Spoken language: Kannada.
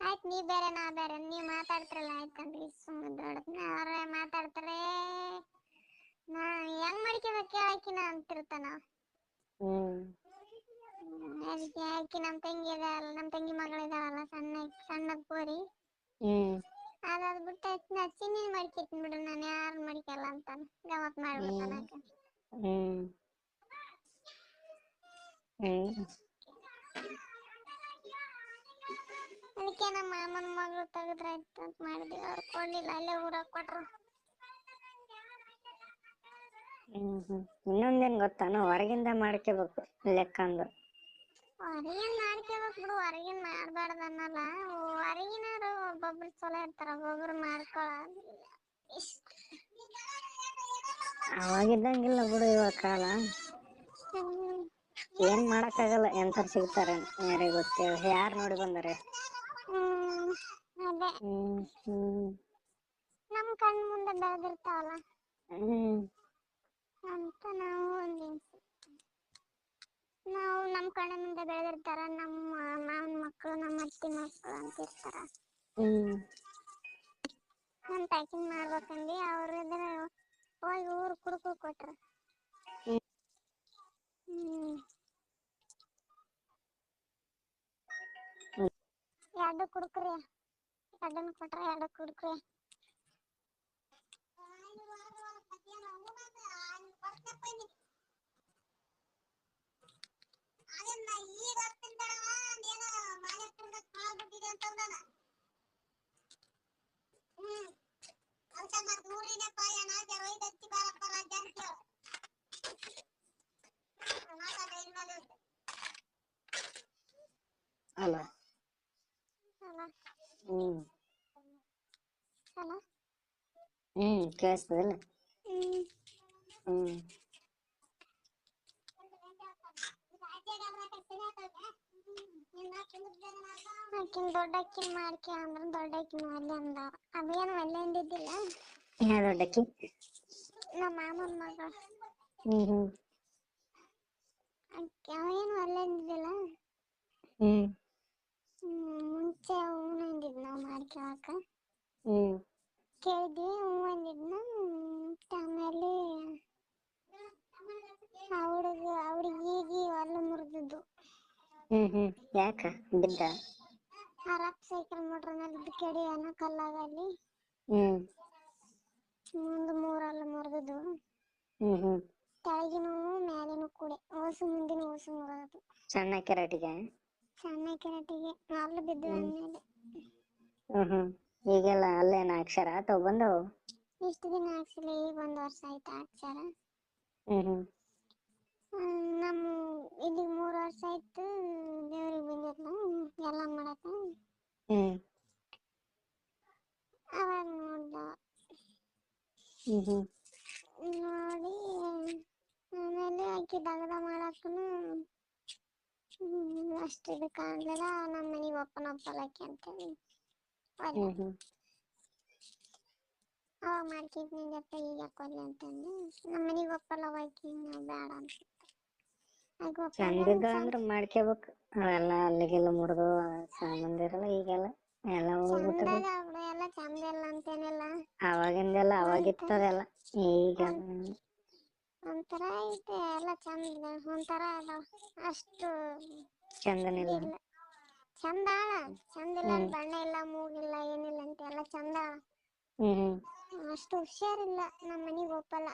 ಆಯ್ತು ನೀ ಬೇರೆ ನಾ ಬೇರೆ ನೀವ್ ಮಾತಾಡ್ತಿರಲ್ಲ ಆಯ್ತಂದ್ರಿ ಸುಮ್ಮನೆ ದೊಡ್ಡ ಅವ್ರ ಮಾತಾಡ್ತಾರೆ ನಾ ಹೆಂಗ್ ಮಾಡ್ಕೋಬೇಕು ಹೇಳಕಿನ ಅಂತಿರ್ತಾನ ಹ್ಮ್ ಹ್ಮ್, ಅದಕ್ಕೆ ಆಕಿ ನಮ್ ತಂಗಿ ಇದಾಳಲ್ಲ ನಮ್ ತಂಗಿ ಮಗಳಿದಾಳಲ್ಲ ಸಣ್ಣ ಸಣ್ಣ ಕೋರಿ ಹ್ಮ್ ಅದಾದ್ ಬಿಟ್ಟು ನಾ ಚಿನ್ನಿ ಮಾಡ್ಕೊತೀನಿ ಬಿಡು ನಾನು ಯಾರು ಮಾಡ್ಕಲ್ಲ ಅಂತಾನ ಗಮತ್ ಮಾಡ್ಬಿಡ್ತಾನ ಆಕ. ಹ್ಮ್ ಅದಕ್ಕೆ ನಮ್ಮ ಮಾಮನ ಮಗಳು ತೆಗೆದ್ರಾಯ್ತು ಅಂತ ಮಾಡಿದ್ವಿ. ಅವ್ರು ಕೊಡ್ಲಿಲ್ಲ ಅಲ್ಲೇ ಊರಾಗ ಕೊಟ್ರು. ಇನ್ನೊಂದೇನ್ ಗೊತ್ತಾನು ಹೊರಗಿಂದ ಮಾಡ್ಕೋಬೇಕು ಲೆಕ್ಕ ಅಂದು ಹೊರಗಿನ ಮಾಡ್ಕೋಬೇಕು ಬಿಡು ಹೊರಗಿನ ಮಾಡ್ಬಾರ್ದು ಅನ್ನಲ್ಲ. ಹೊರಗಿನವರು ಒಬ್ಬೊಬ್ರು ಚಲೋ ಇರ್ತಾರ ಒಬ್ಬೊಬ್ರು ಮಾಡ್ಕೊಳ ಅವಾಗಿದ್ದಂಗಿಲ್ಲ ಬಿಡು ಇವಾಗ ಕಾಲ. ಏನ್ ಮಾಡಕ್ ಆಗಲ್ಲ ಎಂತರ್ ಸಿಗ್ತಾರೆ ಯಾರಿಗ್ ಗೊತ್ತೇಳ ಯಾರ್ ನೋಡಿ ಬಂದಾರೆ? ಅದೇ. ನಮ್ ಕಣ್ ಮುಂದೆ ಬೆಳೆದಿರ್ತಾವಲ್ಲ. ಅಂತ ನಾವು ಒಂದ್ ನಾವು ನಮ್ ಕಣ್ಣ ಮುಂದೆ ಬೆಳೆದಿರ್ತಾರ ನಮ್ಮ ಮಾವನ ಮಕ್ಕಳು ನಮ್ಮ ಅತ್ತಿ ಮಕ್ಕಳು ಅಂತ ಇರ್ತಾರ. ನಮ್ ಪ್ಯಾಕಿಂಗ್ ಮಾಡ್ಬೇಕಂದ್ರೆ ಅವ್ರ ಇದ್ರ ಹೋಗಿ ಊರ್ ಕುಡುಕು ಕೊಟ್ರ. ಎರಡು ಕುಡುಕ್ರಿ ಎರಡನ್ ಕೊಟ್ರ ಎರಡು ಕುಡುಕ್ರಿ ಅಲ್ಲ ಅಲ್ಲ ಅಲ್ಲ? ಹ್ಮ್ ಕೇಳಿಸ್ತದಲ್ಲ. ಹ್ಮ್. ದೊಡ್ಡ ಅಕ್ಕಿ ಮಾಡ್ಕೆ ಅಂದ್ರ ದೊಡ್ಡಕ್ಕಿನ ಮಾಡ್ಲಿ ಅಂದ ಅದೇನು ಒಲ್ಲೆ ಅಂದಿದ್ದಿಲ್ಲ ಯಾವ ದೊಡ್ಡಕ್ಕಿ? ನಮ್ಮ ಮಾಮನ ಮಗ. ಹ್ಮ್ ಹ್ಮ್. ಅವೇನು ಒಲ್ಲೆ ಅಂದಿದ್ದಿಲ್ಲ ಹ್ಮ್. ಮುಂಚೆ ಹೂನ ಅಂದಿದ್ ನಾವು ಮಾಡ್ಕೊಳಕ ಹ್ಮ್. ಕೇಳಿದ್ವಿ ಹೂ ಅಂದಿದ್ನ ಆಮೇಲೆ ಆ ಆ ಹುಡುಗಿಗೆ ಒಲ್ಲೆ ಮುರಿದಿದ್ದು. ಹ್ಮ್ ಹ್ಮ್. ಯಾಕ? ಬಿದ್ದ? ಆರಪ್ಪ ಸೈಕಲ್ ಮೋಟ್ರ್ ಮೇಲೆ ಬಿದ್ದು ಕೆಡಿಯಾನ ಕಲ್ಲಾಗ ಅಲ್ಲಿ ಹ್ಮ್. ಮುಂದ್ ಮೂರಲ್ಲ ಮುರಿದಿದ್ದು. ಹ್ಮ್ ಹ್ಮ್. ಕೆಳಗಿನವು ಮ್ಯಾಲಿನವು ಕೂಡೆ. ಓಸು ಮುಂದಿನ ಓಸು ಮುರಿದು ಸಣ್ಣ ಕೆರಾಟಿಗೆ? ಸಣ್ಣ ಕೆರಟಿಗೆ. ಅಲ್ಲ ಬಿದ್ದು ಅಂದ್ಮೇಲೆ. ಹ್ಮ್ ಹ್ಮ್. ಈಗೆಲ್ಲ ಅಲ್ಲೇನ ಅಕ್ಷರ? ಆತಾವ ಬಂದವು ಇಷ್ಟು ದಿನ ಹಾಕ್ಸಿಲ್ಲ ಈಗ ಒಂದ್ ವರ್ಷ ಆಯ್ತು ಅಕ್ಷರ. ಹ್ಮ್ ನಮ್ಮ ಇಲ್ಲಿ ಮೂರ್ ವರ್ಷ ಆಯ್ತು ದೇವ್ರಿಗೆ ಬಂದಿದ್ನ ಎಲ್ಲ ಮಾಡಕ. ಹ್ಮ್. ಅವಾಗ ನೋಡ್ದ. ಹ್ಮ್ ಹ್ಮ್. ನೋಡಿ ಆಮೇಲೆ ಆಕಿ ದಗದ ಮಾಡಕ್ಕೂ ಅಷ್ಟು ಇದು ಕಾಣ್ಲಿಲ್ಲ ನಮ್ಮ ಮನಿಗೆ ಒಪ್ಪನ ಒಪ್ಪಲಕಿ ಅಂತೇಳಿ. ಹ್ಮ್ ಅವಾಗ ಮಾಡ್ಕಿದ್ನಿಗತ್ತ ಈಗ ಕೊಡ್ಲಿ ಒಲ್ಲೆ ಅಂತಂದು. ನಮ್ಮ ಮನೆಗೆ ಒಪ್ಪಲ್ಲ ಹೋಗಿ ನಾವು ಬೇಡ ಅಂತ ಚಂದಿದ್ದ ಚಂದ ಅಂದ್ರ ಮಾಡ್ಕಬೇಕ್ ಅವೆಲ್ಲಾ ಅಲ್ಲಿಗೆಲ್ಲ ಮುರಿದು ಸಂಬಂಧ ಇರಲ್ಲ ಈಗೆಲ್ಲ. ಎಲ್ಲ ಹೋಗ್ಬಿಟ್ಟದ ಎಲ್ಲ ಚಂದ ಇಲ್ಲ ಅಂತೇನಿಲ್ಲ. ಅವಾಗಿಂದೆಲ್ಲ ಅವಾಗಿತ್ತದೆಲ್ಲ ಈಗ ಒಂಥರ ಐತೆ ಎಲ್ಲ ಚಂದ ಒಂಥರ ಅದ ಅಷ್ಟು ಚಂದನಿಲ್ಲ. ಇದಿಲ್ಲ ಚಂದ ಚಂದ ಇಲ್ಲ ಬಣ್ಣ ಇಲ್ಲ ಮೂಗಿಲ್ಲ ಏನಿಲ್ಲ ಅಂತ ಎಲ್ಲ ಚಂದ ಹ್ಮ್ ಹ್ಮ್. ಅಷ್ಟು ಹುಷಾರಿಲ್ಲ ನಮ್ಮ ಮನಿಗ್ ಒಪ್ಪಲ್ಲ.